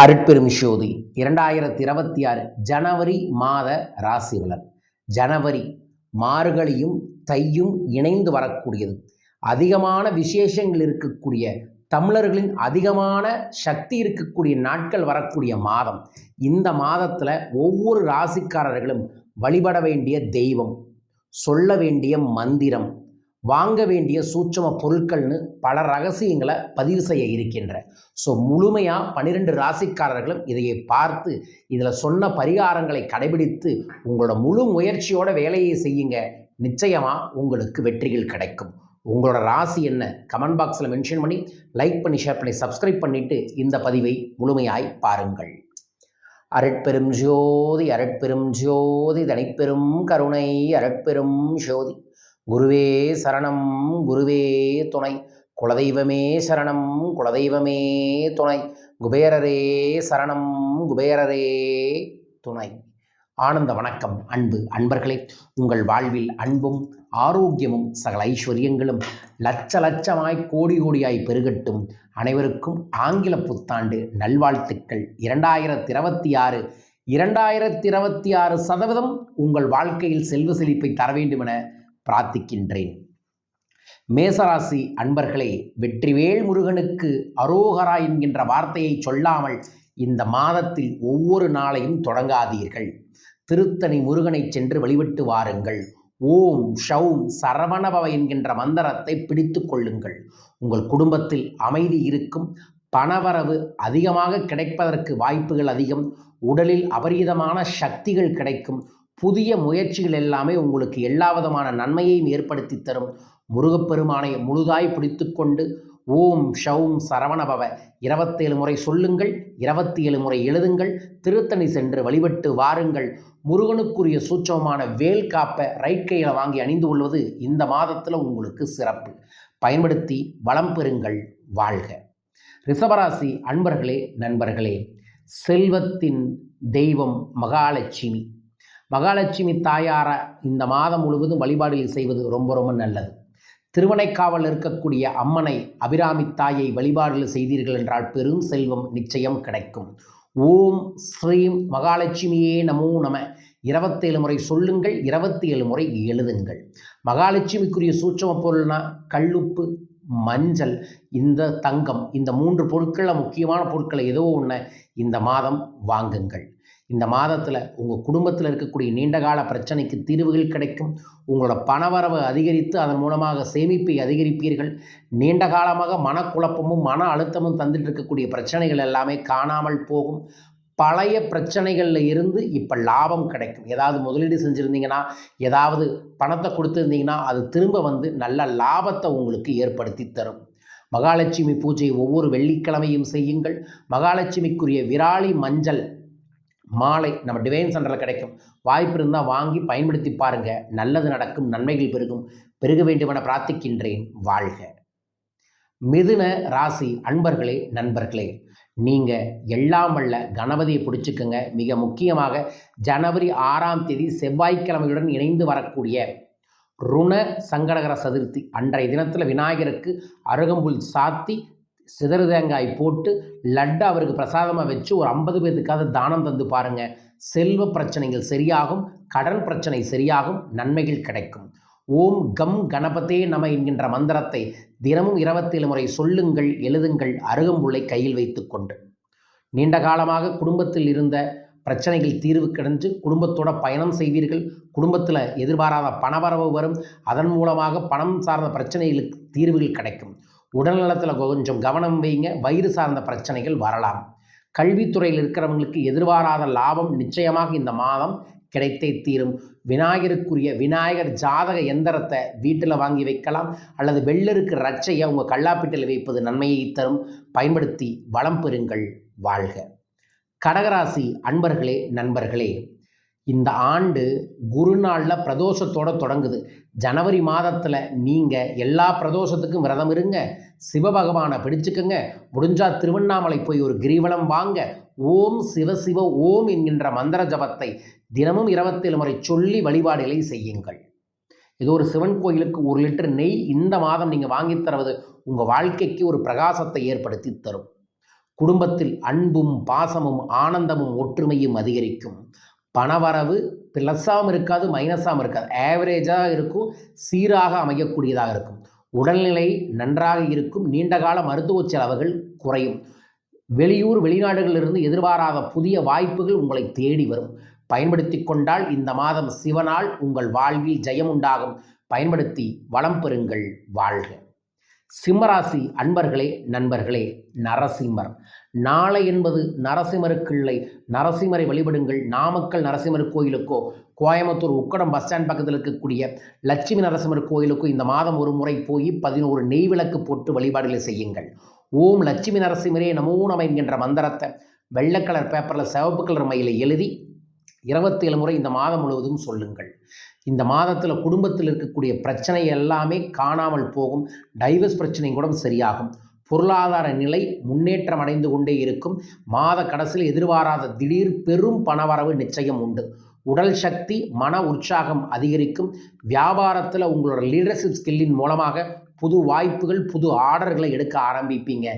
அருட்பெரும் ஜோதி இரண்டாயிரத்தி இருபத்தி ஆறு ஜனவரி மாத ராசி பலன். ஜனவரி மார்கழியும் தையும் இணைந்து வரக்கூடியது. அதிகமான விசேஷங்கள் இருக்கக்கூடிய தமிழர்களின் அதிகமான சக்தி இருக்கக்கூடிய நாட்கள் வரக்கூடிய மாதம். இந்த மாதத்தில் ஒவ்வொரு ராசிக்காரர்களும் வழிபட வேண்டிய தெய்வம் சொல்ல வேண்டிய மந்திரம் வாங்க வேண்டிய சூட்சம பொருட்கள்னு பல ரகசியங்களை பதிவு செய்ய இருக்கின்ற. ஸோ முழுமையாக பன்னிரெண்டு ராசிக்காரர்களும் இதையை பார்த்து இதில் சொன்ன பரிகாரங்களை கடைபிடித்து உங்களோட முழு முயற்சியோட வேலையை செய்யுங்க. நிச்சயமாக உங்களுக்கு வெற்றிகள் கிடைக்கும். உங்களோட ராசி என்ன? கமெண்ட் பாக்ஸில் மென்ஷன் பண்ணி லைக் பண்ணி ஷேர் பண்ணி சப்ஸ்கிரைப் பண்ணிவிட்டு இந்த பதிவை முழுமையாய் பாருங்கள். அரட்பெரும் ஜோதி அரட்பெரும் ஜோதி தனிப்பெரும் கருணை அரட்பெரும் ஜோதி. குருவே சரணம் குருவே துணை. குலதெய்வமே சரணம் குலதெய்வமே துணை. குபேரரே சரணம் குபேரரே துணை. ஆனந்த வணக்கம் அன்பு அன்பர்களே. உங்கள் வாழ்வில் அன்பும் ஆரோக்கியமும் சகல ஐஸ்வர்யங்களும் லட்ச லட்சமாய் கோடி கோடியாய் பெருகட்டும். அனைவருக்கும் ஆங்கில புத்தாண்டு நல்வாழ்த்துக்கள். இரண்டாயிரத்தி இருபத்தி ஆறு இரண்டாயிரத்தி இருபத்தி ஆறு சதவீதம் உங்கள் வாழ்க்கையில் செல்வ செழிப்பை தர வேண்டுமென பிரார்த்திக்கின்றேன். மேசராசி அன்பர்களே வெற்றிவேல் முருகனுக்கு அரோகரா என்கின்ற வார்த்தையை சொல்லாமல் இந்த மாதத்தில் ஒவ்வொரு நாளையும் தொடங்காதீர்கள். திருத்தணி முருகனை சென்று வழிபட்டு வாருங்கள். ஓம் ஷௌம் சரவணபவ என்கின்ற மந்திரத்தை பிடித்து கொள்ளுங்கள். உங்கள் குடும்பத்தில் அமைதி இருக்கும் பணவரவு அதிகமாக கிடைப்பதற்கு வாய்ப்புகள் அதிகம் உடலில் அபரீதமான சக்திகள் கிடைக்கும் புதிய முயற்சிகள் எல்லாமே உங்களுக்கு எல்லா விதமான நன்மையையும் ஏற்படுத்தி தரும். முருகப்பெருமானை முழுதாய் பிடித்துக்கொண்டு ஓம் ஷவும் சரவணபவ இருபத்தேழு முறை சொல்லுங்கள் இருபத்தி ஏழு முறை எழுதுங்கள் திருத்தணி சென்று வழிபட்டு வாருங்கள். முருகனுக்குரிய சூட்சமான வேல் காப்பை ரைட் கையில் வாங்கி அணிந்து கொள்வது இந்த மாதத்தில் உங்களுக்கு சிறப்பு. பயன்படுத்தி வளம் பெறுங்கள் வாழ்க. ரிஷபராசி அன்பர்களே நண்பர்களே செல்வத்தின் தெய்வம் மகாலட்சுமி. மகாலட்சுமி தாயார இந்த மாதம் முழுவதும் வழிபாடுகள் செய்வது ரொம்ப ரொம்ப நல்லது. திருவனைக்காவல் இருக்கக்கூடிய அம்மனை அபிராமி தாயை வழிபாடுகள் செய்தீர்கள் என்றால் பெரும் செல்வம் நிச்சயம் கிடைக்கும். ஓம் ஸ்ரீம் மகாலட்சுமியே நமோ நம. இருபத்தேழு முறை சொல்லுங்கள் இருபத்தி ஏழு முறை எழுதுங்கள். மகாலட்சுமிக்குரிய சூட்சம பொருள்னா கல்லுப்பு மஞ்சள் இந்த தங்கம் இந்த மூன்று பொருட்களில் முக்கியமான பொருட்களை ஏதோ ஒன்று இந்த மாதம் வாங்குங்கள். இந்த மாதத்தில் உங்கள் குடும்பத்தில் இருக்கக்கூடிய நீண்டகால பிரச்சனைக்கு தீர்வுகள் கிடைக்கும். உங்களோட பணவரவு அதிகரித்து அதன் மூலமாக சேமிப்பை அதிகரிப்பீர்கள். நீண்ட காலமாக மனக்குழப்பமும் மன அழுத்தமும் தந்துட்டு இருக்கக்கூடிய பிரச்சனைகள் எல்லாமே காணாமல் போகும். பழைய பிரச்சனைகளில் இருந்து இப்போ லாபம் கிடைக்கும். ஏதாவது முதலீடு செஞ்சுருந்தீங்கன்னா ஏதாவது பணத்தை கொடுத்துருந்தீங்கன்னா அது திரும்ப வந்து நல்ல லாபத்தை உங்களுக்கு ஏற்படுத்தி தரும். மகாலட்சுமி பூஜை ஒவ்வொரு வெள்ளிக்கிழமையும் செய்யுங்கள். மகாலட்சுமிக்குரிய விராலி மஞ்சள் மாலை நம்ம டிவைன் சென்டரில் கிடைக்கும். வாய்ப்பு இருந்தால் வாங்கி பயன்படுத்தி பாருங்கள் நல்லது நடக்கும் நன்மைகள் பெருகும். பெருக வேண்டுமென பிரார்த்திக்கின்றேன். வாழ்க. மிதுன ராசி அன்பர்களே நண்பர்களே நீங்கள் எல்லாம் வல்ல கணபதியை பிடிச்சிக்கோங்க. மிக முக்கியமாக ஜனவரி ஆறாம் தேதி செவ்வாய்க்கிழமையுடன் இணைந்து வரக்கூடிய ருண சங்கடகர சதுர்த்தி அன்றைய தினத்தில் விநாயகருக்கு அருகம்புல் சாத்தி சிதறு தேங்காய் போட்டு லட்டு அவருக்கு பிரசாதமாக வச்சு ஒரு ஐம்பது பேர்த்துக்காவது தானம் தந்து பாருங்கள் செல்வ பிரச்சனைகள் சரியாகும் கடன் பிரச்சனை சரியாகும் நன்மைகள் கிடைக்கும். ஓம் கம் கணபதே நம என்கின்ற மந்திரத்தை தினமும் இருபத்தேழு முறை சொல்லுங்கள் எழுதுங்கள் அருகம்புள்ளை கையில் வைத்துக்கொண்டு நீண்ட காலமாக குடும்பத்தில் இருந்த பிரச்சனைகள் தீர்வு கிடைஞ்சு குடும்பத்தோட பயணம் செய்வீர்கள். குடும்பத்தில் எதிர்பாராத பணவரவு வரும். அதன் மூலமாக பணம் சார்ந்த பிரச்சனைகளுக்கு தீர்வுகள் கிடைக்கும். உடல்நலத்தில் கொஞ்சம் கவனம் வைங்க. வயிறு சார்ந்த பிரச்சனைகள் வரலாம். கல்வித்துறையில் இருக்கிறவங்களுக்கு எதிர்பாராத லாபம் நிச்சயமாக இந்த மாதம் கிடைத்தே தீரும். விநாயகருக்குரிய விநாயகர் ஜாதக எந்திரத்தை வீட்டில் வாங்கி வைக்கலாம். அல்லது வெள்ளருக்கு ரச்சையை உங்கள் கல்லாப்பீட்டில் வைப்பது நன்மையை தரும். பயன்படுத்தி வளம் பெறுங்கள் வாழ்க. கடகராசி அன்பர்களே நண்பர்களே இந்த ஆண்டு குருநாளில் பிரதோஷத்தோடு தொடங்குது. ஜனவரி மாதத்தில் நீங்கள் எல்லா பிரதோஷத்துக்கும் விரதம் இருங்க. சிவபகவானை பிடிச்சுக்கோங்க. முடிஞ்சால் திருவண்ணாமலை போய் ஒரு கிரிவலம் வாங்க. ஓம் சிவ சிவ ஓம் என்கின்ற மந்திர ஜபத்தை தினமும் இருபத்தேழு முறை சொல்லி வழிபாடுகளை செய்யுங்கள். ஏதோ ஒரு சிவன் கோயிலுக்கு ஒரு லிட்டர் நெய் இந்த மாதம் நீங்கள் வாங்கித் தருவது உங்கள் வாழ்க்கைக்கு ஒரு பிரகாசத்தை ஏற்படுத்தி தரும். குடும்பத்தில் அன்பும் பாசமும் ஆனந்தமும் ஒற்றுமையும் அதிகரிக்கும். பணவரவு ப்ளஸ்ஸாகவும் இருக்காது மைனஸாகவும் இருக்காது. ஆவரேஜாக இருக்கும் சீராக அமையக்கூடியதாக இருக்கும். உடல்நிலை நன்றாக இருக்கும் நீண்டகால மருத்துவ செலவுகள் குறையும். வெளியூர் வெளிநாடுகளிலிருந்து எதிர்பாராத புதிய வாய்ப்புகள் உங்களை தேடி வரும். பயன்படுத்தி கொண்டால் இந்த மாதம் சிவனால் உங்கள் வாழ்வில் ஜெயம் உண்டாகும் பயன்படுத்தி வளம் பெறுங்கள் வாழ்க. சிம்மராசி அன்பர்களே நண்பர்களே நரசிம்மர். நாளை என்பது நரசிம்மருக்கில்லை நரசிம்மரை வழிபடுங்கள். நாமக்கல் நரசிம்மர் கோயிலுக்கோ கோயம்புத்தூர் உக்கடம் பஸ் ஸ்டாண்ட் பக்கத்தில் இருக்கக்கூடிய லட்சுமி நரசிம்மர் கோயிலுக்கோ இந்த மாதம் ஒரு முறை போய் பதினோரு நெய் விளக்கு போட்டு வழிபாடுகளை செய்யுங்கள். ஓம் லட்சுமி நரசிம்மரே நமோ நம என்கின்ற மந்திரத்தை வெள்ளை கலர் பேப்பரில் சிவப்பு கலர் மையில் எழுதி இருபத்தேழு முறை இந்த மாதம் முழுவதும் சொல்லுங்கள். இந்த மாதத்தில் குடும்பத்தில் இருக்கக்கூடிய பிரச்சனை எல்லாமே காணாமல் போகும். டைவர்ஸ் பிரச்சனை கூட சரியாகும். பொருளாதார நிலை முன்னேற்றம் அடைந்து கொண்டே இருக்கும். மாத கடைசியில் எதிர்பாராத திடீர் பெரும் பணவரவு நிச்சயம் உண்டு. உடல் சக்தி மன உற்சாகம் அதிகரிக்கும். வியாபாரத்தில் உங்களோட லீடர்ஷிப் ஸ்கில்லின் மூலமாக புது வாய்ப்புகள் புது ஆர்டர்களை எடுக்க ஆரம்பிப்பீங்க.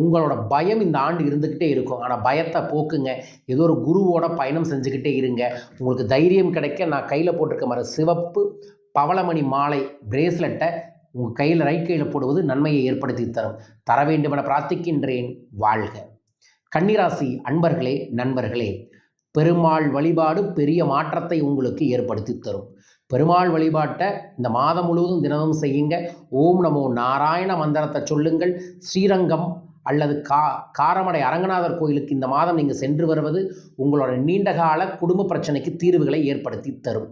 உங்களோட பயம் இந்த ஆண்டு இருந்துக்கிட்டே இருக்கும். ஆனால் பயத்தை போக்குங்க. ஏதோ ஒரு குருவோட பயணம் செஞ்சுக்கிட்டே இருங்க. உங்களுக்கு தைரியம் கிடைக்க நான் கையில் போட்டிருக்க மாதிரி சிவப்பு பவளமணி மாலை பிரேஸ்லெட்டை உங்கள் கையில் ரைட் கையில் போடுவது நன்மையை ஏற்படுத்தி தரும். தர வேண்டுமென பிரார்த்திக்கின்றேன். வாழ்க. கன்னிராசி அன்பர்களே நண்பர்களே பெருமாள் வழிபாடு பெரிய மாற்றத்தை உங்களுக்கு ஏற்படுத்தி தரும். பெருமாள் வழிபாட்டை இந்த மாதம் முழுவதும் தினமும் செய்யுங்க. ஓம் நமோ நாராயண மந்திரத்தை சொல்லுங்கள். ஸ்ரீரங்கம் அல்லது கா காரமடை அரங்கநாதர் கோயிலுக்கு இந்த மாதம் நீங்கள் சென்று வருவது உங்களோட நீண்டகால குடும்ப பிரச்சனைக்கு தீர்வுகளை ஏற்படுத்தி தரும்.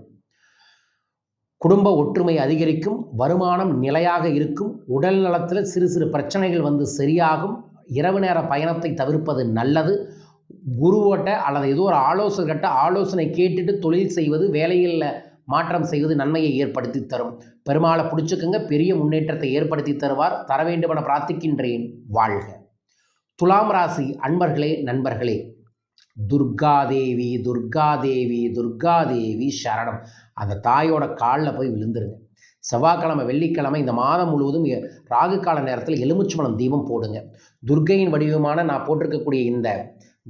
குடும்ப ஒற்றுமை அதிகரிக்கும் வருமானம் நிலையாக இருக்கும் உடல் நலத்தில் சிறு சிறு பிரச்சனைகள் வந்து சரியாகும் இரவு நேர பயணத்தை தவிர்ப்பது நல்லது. குருவோட்ட அல்லது ஏதோ ஒரு ஆலோசகர்கிட்ட ஆலோசனை கேட்டுட்டு தொழில் செய்வது வேலையில் மாற்றம் செய்வது நன்மையை ஏற்படுத்தி தரும். பெருமாளை பிடிச்சிக்கங்க பெரிய முன்னேற்றத்தை ஏற்படுத்தி தருவார். தர வேண்டுமென பிரார்த்திக்கின்றேன். வாழ்க. துலாம் ராசி அன்பர்களே நண்பர்களே. துர்காதேவி துர்காதேவி துர்காதேவி சரணம். அந்த தாயோட காலில் போய் விழுந்துருங்க. செவ்வாய்க்கிழமை வெள்ளிக்கிழமை இந்த மாதம் முழுவதும் ராகு கால நேரத்தில் எலுமிச்சம்பழம் தீபம் போடுங்க. துர்கையின் வடிவமான நான் போட்டிருக்கக்கூடிய இந்த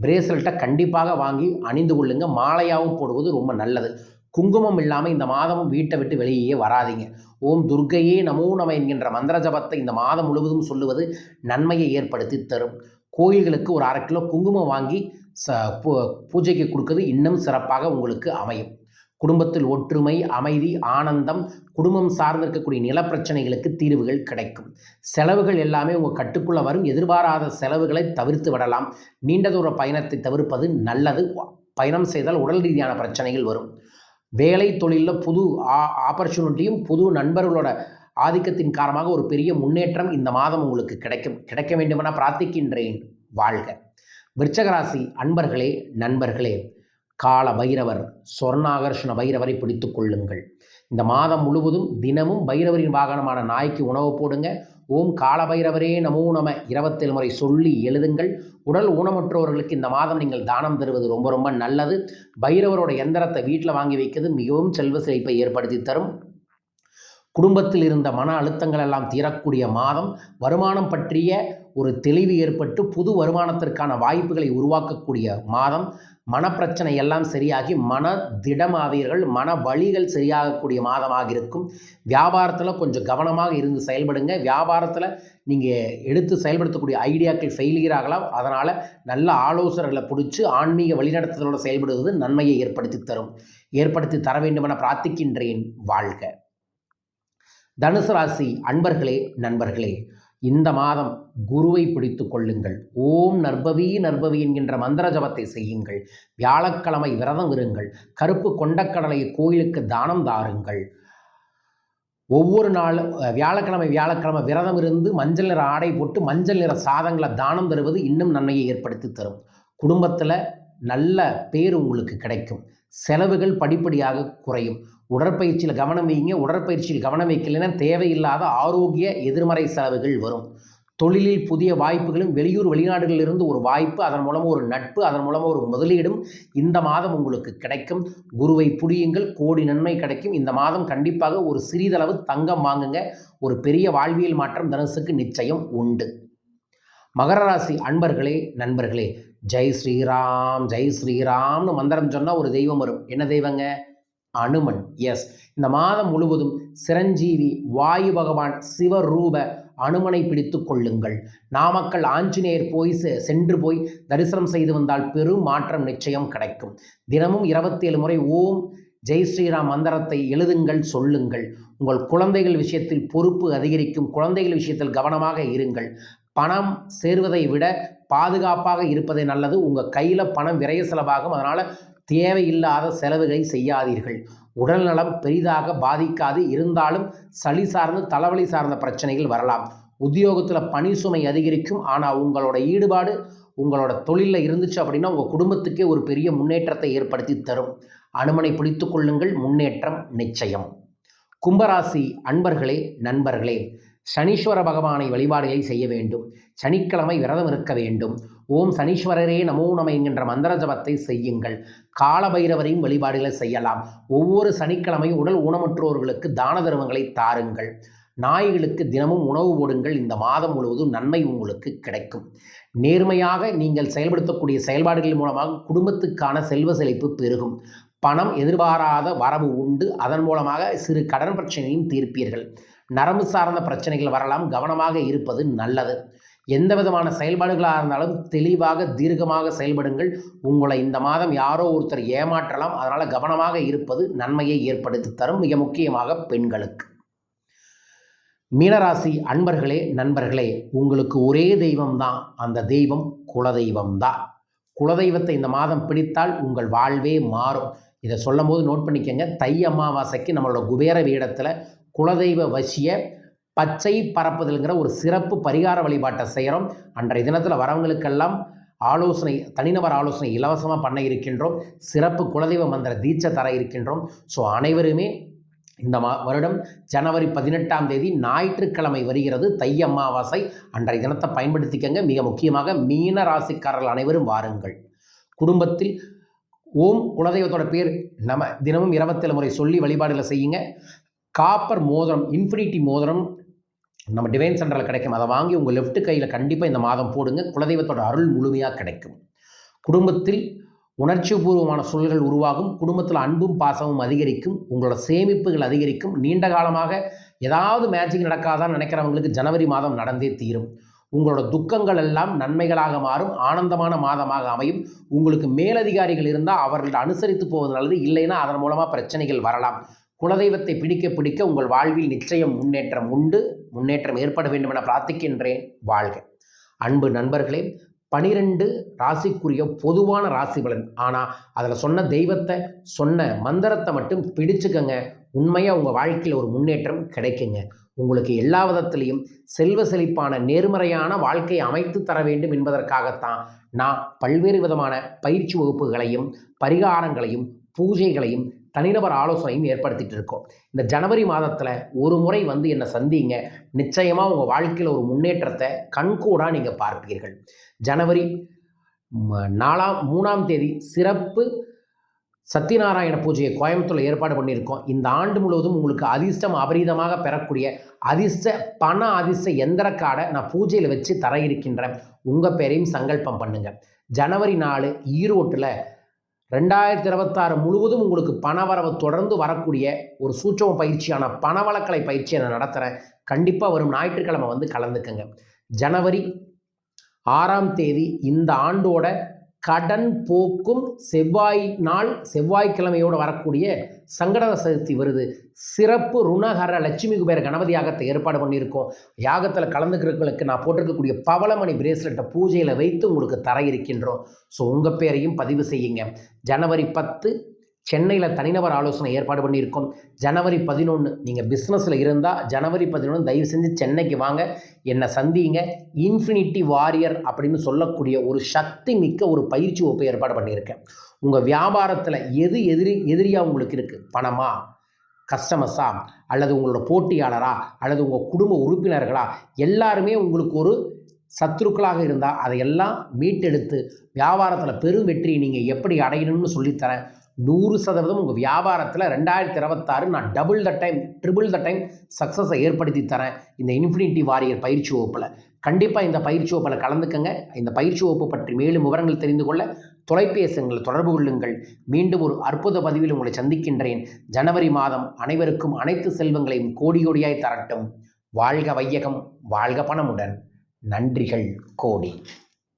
பிரேஸ்லெட்டை கண்டிப்பாக வாங்கி அணிந்து கொள்ளுங்க. மாலையாகவும் போடுவது ரொம்ப நல்லது. குங்குமம் இல்லாமல் இந்த மாதமும் வீட்டை விட்டு வெளியே வராதிங்க. ஓம் துர்கையே நமோ நம என்கின்ற மந்திர ஜபத்தை இந்த மாதம் முழுவதும் சொல்லுவது நன்மையை ஏற்படுத்தி தரும். கோயில்களுக்கு ஒரு அரை கிலோ குங்குமம் வாங்கி ச பூஜைக்கு கொடுக்கறது இன்னும் சிறப்பாக உங்களுக்கு அமையும். குடும்பத்தில் ஒற்றுமை அமைதி ஆனந்தம் குடும்பம் சார்ந்திருக்கக்கூடிய நிலப்பிரச்சனைகளுக்கு தீர்வுகள் கிடைக்கும். செலவுகள் எல்லாமே உங்கள் கட்டுக்குள்ளே வரும். எதிர்பாராத செலவுகளை தவிர்த்து விடலாம். நீண்ட தூர பயணத்தை தவிர்ப்பது நல்லது. பயணம் செய்தால் உடல் ரீதியான பிரச்சனைகள் வரும். வேலை தொழிலில் புது ஆ ஆப்பர்ச்சுனிட்டியும் புது நண்பர்களோட ஆதிக்கத்தின் காரணமாக ஒரு பெரிய முன்னேற்றம் இந்த மாதம் உங்களுக்கு கிடைக்கும். கிடைக்க வேண்டுமென பிரார்த்திக்கின்றேன். வாழ்க. விருச்சகராசி அன்பர்களே நண்பர்களே கால பைரவர் சொர்ணாகர்ஷண பைரவரை பிடித்து கொள்ளுங்கள். இந்த மாதம் முழுவதும் தினமும் பைரவரின் வாகனமான நாய்க்கு உணவு போடுங்க. ஓம் காலபைரவரே நமோ நம. இருபத்தேழு முறை சொல்லி எழுதுங்கள். உடல் ஊனமுற்றவர்களுக்கு இந்த மாதம் நீங்கள் தானம் தருவது ரொம்ப ரொம்ப நல்லது. பைரவரோட எந்திரத்தை வீட்டில் வாங்கி வைக்கிறது மிகவும் செல்வ செழிப்பை ஏற்படுத்தி தரும். குடும்பத்தில் இருந்த மன அழுத்தங்கள் எல்லாம் தீரக்கூடிய மாதம். வருமானம் பற்றிய ஒரு தெளிவு ஏற்பட்டு புது வருமானத்திற்கான வாய்ப்புகளை உருவாக்கக்கூடிய மாதம் மனப்பிரச்சனை எல்லாம் சரியாகி மன திடமாவீர்கள் மன வழிகள் சரியாகக்கூடிய மாதமாக இருக்கும். வியாபாரத்தில் கொஞ்சம் கவனமாக இருந்து செயல்படுங்க. வியாபாரத்தில் நீங்கள் எடுத்து செயல்படுத்தக்கூடிய ஐடியாக்கள் ஃபெயிலியர் ஆகலாம். அதனால் நல்ல ஆலோசனைகளை பிடிச்சி ஆன்மீக வழிநடத்துதலோடு செயல்படுவது நன்மையை ஏற்படுத்தி தரும். ஏற்படுத்தி தர வேண்டுமென பிரார்த்திக்கின்றேன். வாழ்க. தனுசு ராசி அன்பர்களே நண்பர்களே இந்த மாதம் குருவை பிடித்து கொள்ளுங்கள். ஓம் நர்பவி நர்பவி என்கின்ற மந்திர ஜபத்தை செய்யுங்கள். வியாழக்கிழமை விரதம் இருங்கள். கருப்பு கொண்டக்கடலை கோயிலுக்கு தானம் தாருங்கள். ஒவ்வொரு நாள் வியாழக்கிழமை வியாழக்கிழமை விரதம் இருந்து மஞ்சள் நிற ஆடை போட்டு மஞ்சள் நிற சாதங்களை தானம் தருவது இன்னும் நன்மையை ஏற்படுத்தி தரும். குடும்பத்தில் நல்ல பேர் உங்களுக்கு கிடைக்கும். செலவுகள் படிப்படியாக குறையும். உடற்பயிற்சியில் கவனம் வைங்க. உடற்பயிற்சியில் கவனம் வைக்கலைன்னா தேவையில்லாத ஆரோக்கிய எதிர்மறை செலவுகள் வரும். தொழிலில் புதிய வாய்ப்புகளும் வெளியூர் வெளிநாடுகளிலிருந்து ஒரு வாய்ப்பு அதன் மூலமாக ஒரு நட்பு அதன் மூலமாக ஒரு முதலீடும் இந்த மாதம் உங்களுக்கு கிடைக்கும். குருவை புரியுங்கள். கோடி நன்மை கிடைக்கும். இந்த மாதம் கண்டிப்பாக ஒரு சிறிதளவு தங்கம் வாங்குங்க. ஒரு பெரிய வாழ்வியல் மாற்றம் தனுசுக்கு நிச்சயம் உண்டு. மகர ராசி அன்பர்களே நண்பர்களே ஜெய் ஸ்ரீராம் ஜெய் ஸ்ரீராம்னு மந்திரம் சொன்னால் ஒரு தெய்வம் வரும். என்ன தெய்வங்க? அனுமன். எஸ் இந்த மாதம் முழுவதும் சிரஞ்சீவி வாயு பகவான் சிவரூப அனுமனை பிடித்து கொள்ளுங்கள். நாமக்கல் ஆஞ்சநேயர் போய் செ- சென்று போய் தரிசனம் செய்து வந்தால் பெரும் மாற்றம் நிச்சயம் கிடைக்கும். தினமும் இருபத்தேழு முறை ஓம் ஜெய் ஸ்ரீராம் மந்திரத்தை எழுதுங்கள் சொல்லுங்கள். உங்கள் குழந்தைகள் விஷயத்தில் பொறுப்பு அதிகரிக்கும். குழந்தைகள் விஷயத்தில் கவனமாக இருங்கள். பணம் சேர்வதை விட பாதுகாப்பாக இருப்பதே நல்லது. உங்கள் கையில் பணம் விரைய செலவாகும். அதனால் தேவையில்லாத செலவுகளை செய்யாதீர்கள். உடல்நலம் பெரிதாக பாதிக்காது. இருந்தாலும் சளி சார்ந்து தலைவலி சார்ந்த பிரச்சனைகள் வரலாம். உத்தியோகத்தில் பணி சுமை அதிகரிக்கும். ஆனால் உங்களோட ஈடுபாடு உங்களோட தொழிலில் இருந்துச்சு அப்படின்னா உங்கள் குடும்பத்துக்கே ஒரு பெரிய முன்னேற்றத்தை ஏற்படுத்தி தரும். அனுமனை பிடித்து கொள்ளுங்கள். முன்னேற்றம் நிச்சயம். கும்பராசி அன்பர்களே நண்பர்களே சனீஸ்வர பகவானை வழிபாடுகளை செய்ய வேண்டும். சனிக்கிழமை விரதம் இருக்க வேண்டும். ஓம் சனீஸ்வரரே நமோ நம என்கின்ற மந்திர ஜபத்தை செய்யுங்கள். காலபைரவரையும் வழிபாடுகளை செய்யலாம். ஒவ்வொரு சனிக்கிழமையும் உடல் ஊனமுற்றோர்களுக்கு தான தர்மங்களை தாருங்கள். நாய்களுக்கு தினமும் உணவு போடுங்கள். இந்த மாதம் முழுவதும் நன்மை உங்களுக்கு கிடைக்கும். நேர்மையாக நீங்கள் செயல்படுத்தக்கூடிய செயல்பாடுகள் மூலமாக குடும்பத்துக்கான செல்வ செழிப்பு பெருகும். பணம் எதிர்பாராத வரவு உண்டு. அதன் மூலமாக சிறு கடன் பிரச்சனையும் தீர்ப்பீர்கள். நரம்பு சார்ந்த பிரச்சனைகள் வரலாம். கவனமாக இருப்பது நல்லது. எந்த விதமான செயல்பாடுகளாக இருந்தாலும் தெளிவாக தீர்க்கமாக செயல்படுங்கள். உங்களை இந்த மாதம் யாரோ ஒருத்தர் ஏமாற்றலாம். அதனால் கவனமாக இருப்பது நன்மையை ஏற்படுத்தி தரும். மிக முக்கியமாக பெண்களுக்கு. மீனராசி அன்பர்களே நண்பர்களே உங்களுக்கு ஒரே தெய்வம் தான் அந்த தெய்வம் குலதெய்வம் தான் குலதெய்வத்தை இந்த மாதம் பிடித்தால் உங்கள் வாழ்வே மாறும். இதை சொல்லும் போது நோட் பண்ணிக்கங்க. தை அமாவாசைக்கு நம்மளோட குபேர வீடத்தில் குலதெய்வ வசிய பச்சை பரப்புதல்ங்கிற ஒரு சிறப்பு பரிகார வழிபாட்டை செய்கிறோம் அன்றைய தினத்தில் வரவங்களுக்கெல்லாம் ஆலோசனை தனிநபர் ஆலோசனை இலவசமாக பண்ண இருக்கின்றோம். சிறப்பு குலதெய்வ மந்திர தீட்சை தர இருக்கின்றோம். ஸோ அனைவருமே இந்த மா வருடம் ஜனவரி பதினெட்டாம் தேதி ஞாயிற்றுக்கிழமை வருகிறது. தை அமாவாசை. அன்றைய தினத்தை பயன்படுத்திக்கங்க. மிக முக்கியமாக மீன ராசிக்காரர்கள் அனைவரும் வாருங்கள். குடும்பத்தில் ஓம் குலதெய்வத்தோட பேர் நம்ம தினமும் இருபத்தேழு முறை சொல்லி வழிபாடுகளை செய்யுங்க. காப்பர் மோதிரம் இன்ஃபினிட்டி மோதிரம் நம்ம டிவைன் சென்டரில் கிடைக்கும். அதை வாங்கி உங்கள் லெஃப்ட் கையில் கண்டிப்பாக இந்த மாதம் போடுங்க. குலதெய்வத்தோட அருள் முழுமையாக கிடைக்கும். குடும்பத்தில் உணர்ச்சிபூர்வமான சூழல்கள் உருவாகும். குடும்பத்தில் அன்பும் பாசமும் அதிகரிக்கும். உங்களோட சேமிப்புகள் அதிகரிக்கும். நீண்ட காலமாக ஏதாவது மேஜிக் நடக்காதான்னு நினைக்கிறவங்களுக்கு ஜனவரி மாதம் நடந்தே தீரும். உங்களோட துக்கங்கள் எல்லாம் நன்மைகளாக மாறும். ஆனந்தமான மாதமாக அமையும். உங்களுக்கு மேலதிகாரிகள் இருந்தால் அவர்கள் அனுசரித்து போவது நல்லது. இல்லைன்னா அதன் மூலமாக பிரச்சனைகள் வரலாம். குலதெய்வத்தை பிடிக்க பிடிக்க உங்கள் வாழ்வில் நிச்சயம் முன்னேற்றம் உண்டு முன்னேற்றம் ஏற்பட வேண்டும் என பிரார்த்திக்கின்றேன். வாழ்க. அன்பு நண்பர்களே பனிரெண்டு ராசிக்குரிய பொதுவான ராசி பலன். ஆனால் அதில் சொன்ன தெய்வத்தை சொன்ன மந்திரத்தை மட்டும் பிடிச்சுக்கங்க. உண்மையாக உங்கள் வாழ்க்கையில் ஒரு முன்னேற்றம் கிடைக்குங்க. உங்களுக்கு எல்லா விதத்திலையும் செல்வ செழிப்பான நேர்மறையான வாழ்க்கையை அமைத்து தர வேண்டும் என்பதற்காகத்தான் நான் பல்வேறு விதமான பயிற்சி வகுப்புகளையும் பரிகாரங்களையும் பூஜைகளையும் தனிநபர் ஆலோசனையும் ஏற்படுத்திட்டு இருக்கோம் இந்த ஜனவரி மாதத்தில் ஒரு முறை வந்து என்னை சந்திங்க. நிச்சயமாக உங்கள் வாழ்க்கையில் ஒரு முன்னேற்றத்தை கண்கூடாக நீங்கள் பார்ப்பீர்கள். ஜனவரி நாலாம் மூணாம் தேதி சிறப்பு சத்யநாராயண பூஜையை கோயம்புத்தூரில் ஏற்பாடு பண்ணியிருக்கோம். இந்த ஆண்டு முழுவதும் உங்களுக்கு அதிர்ஷ்டம் அபரீதமாக பெறக்கூடிய அதிர்ஷ்ட பண அதிர்ஷ்ட எந்திர நான் பூஜையில் வச்சு தர இருக்கின்றேன். உங்கள் பேரையும் சங்கல்பம் பண்ணுங்கள் ஜனவரி நாலு ஈரோட்டில் ரெண்டாயிரத்தி இருபத்தாறு முழுவதும் உங்களுக்கு பணவரவு தொடர்ந்து வரக்கூடிய ஒரு சூட்சம பயிற்சியான பணவளக்கலை பயிற்சியை நான் நடத்துகிறேன் கண்டிப்பாக வரும் ஞாயிற்றுக்கிழமை வந்து கலந்துக்கங்க. ஜனவரி ஆறாம் தேதி இந்த ஆண்டோட கடன் போக்கும் செவ்வாய் நாள் செவ்வாய்க்கிழமையோடு வரக்கூடிய சங்கடர சதுர்த்தி வருது. சிறப்பு ருணகர லட்சுமி குபேர கணபதி யாகத்தை ஏற்பாடு பண்ணியிருக்கோம். யாகத்தில் கலந்துக்கிறவங்களுக்கு நான் போட்டிருக்கக்கூடிய பவளமணி பிரேஸ்லெட்டை பூஜையில் வைத்து உங்களுக்கு தர இருக்கின்றோம். ஸோ உங்கள் பேரையும் பதிவு செய்யுங்க. ஜனவரி பத்து சென்னையில் தனிநபர் ஆலோசனை ஏற்பாடு பண்ணியிருக்கோம். ஜனவரி பதினொன்று நீங்கள் பிஸ்னஸில் இருந்தால் ஜனவரி பதினொன்று தயவு செஞ்சு சென்னைக்கு வாங்க. என்னை சந்திங்க. இன்ஃபினிட்டி வாரியர் அப்படின்னு சொல்லக்கூடிய ஒரு சக்தி மிக்க ஒரு பயிற்சி ஒப்பு ஏற்பாடு பண்ணியிருக்கேன். உங்கள் வியாபாரத்தில் எது எதிரி எதிரியாக உங்களுக்கு இருக்குது பணமா? கஸ்டமர்ஸா அல்லது உங்களோட போட்டியாளரா? அல்லது உங்கள் குடும்ப உறுப்பினர்களா? எல்லாருமே உங்களுக்கு ஒரு சத்துருக்களாக இருந்தால் அதையெல்லாம் மீட்டெடுத்து வியாபாரத்தில் பெரும் வெற்றியை நீங்கள் எப்படி அடையணும்னு சொல்லித்தரேன். நூறு சதவீதம் உங்கள் வியாபாரத்தில் ரெண்டாயிரத்தி இருபத்தாறு நான் double the time triple the time சக்ஸஸை ஏற்படுத்தி தரேன். இந்த இன்ஃபினிட்டி வாரியர் பயிற்சி வகுப்பில். கண்டிப்பாக இந்த பயிற்சி வகுப்பில் கலந்துக்கங்க. இந்த பயிற்சி வகுப்பு பற்றி மேலும் விவரங்கள் தெரிந்து கொள்ள தொலைபேசுங்கள் தொடர்பு கொள்ளுங்கள். மீண்டும் ஒரு அற்புத பதிவில் உங்களை சந்திக்கின்றேன். ஜனவரி மாதம் அனைவருக்கும் அனைத்து செல்வங்களையும் கோடி கோடியாய் தரட்டும். வாழ்க வையகம் வாழ்க பணமுடன். நன்றிகள் கோடி.